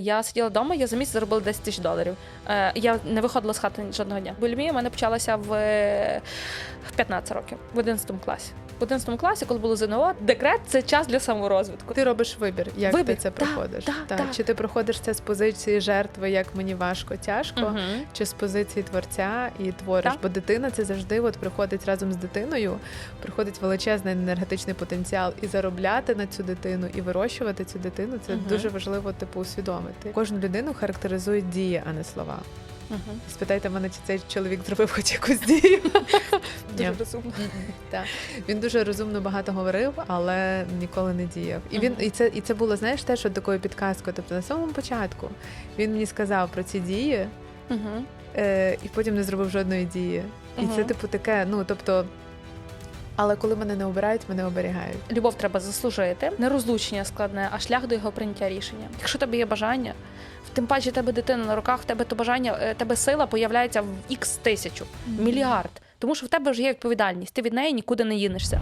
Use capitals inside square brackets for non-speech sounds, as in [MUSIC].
Я сиділа вдома, я за місяць заробила 10 тисяч доларів. Е, я не виходила з хати жодного дня. Бульмія в мене почалася в, е, в 15 років, в 11 класі. В 11 класі, коли було ЗНО, декрет це час для саморозвитку. Ти робиш вибір, як Вибір, ти це проходиш. да, Так. да. Чи ти проходиш це з позиції жертви, як мені важко, тяжко, Мгм. чи з позиції творця і твориш? Так. Бо дитина це завжди от приходить разом з дитиною, приходить величезний енергетичний потенціал і заробляти на цю дитину, і вирощувати цю дитину. Це Мгм. дуже важливо, типу, усвідомити. Кожну людину характеризує дії, а не слова. Мгм. Спитайте мене, чи цей чоловік зробив хоч якусь дію. [LAUGHS] Дуже розумно. Так. Він дуже розумно багато говорив, але ніколи не діяв. І він і це і це було, знаєш, теж от такою підказкою. Тобто на самому початку він мені сказав про ці дії, е, і потім не зробив жодної дії. І це, типу, таке, ну тобто. Але коли мене не обирають, мене оберігають. Любов треба заслужити. Не розлучення складне, а шлях до його прийняття рішення. Якщо в тебе є бажання, тим паче тебе дитина на руках, в тебе то бажання, е, тебе сила появляється в ікс тисячу, мільярд. Тому що в тебе вже є відповідальність, ти від неї нікуди не їнешся.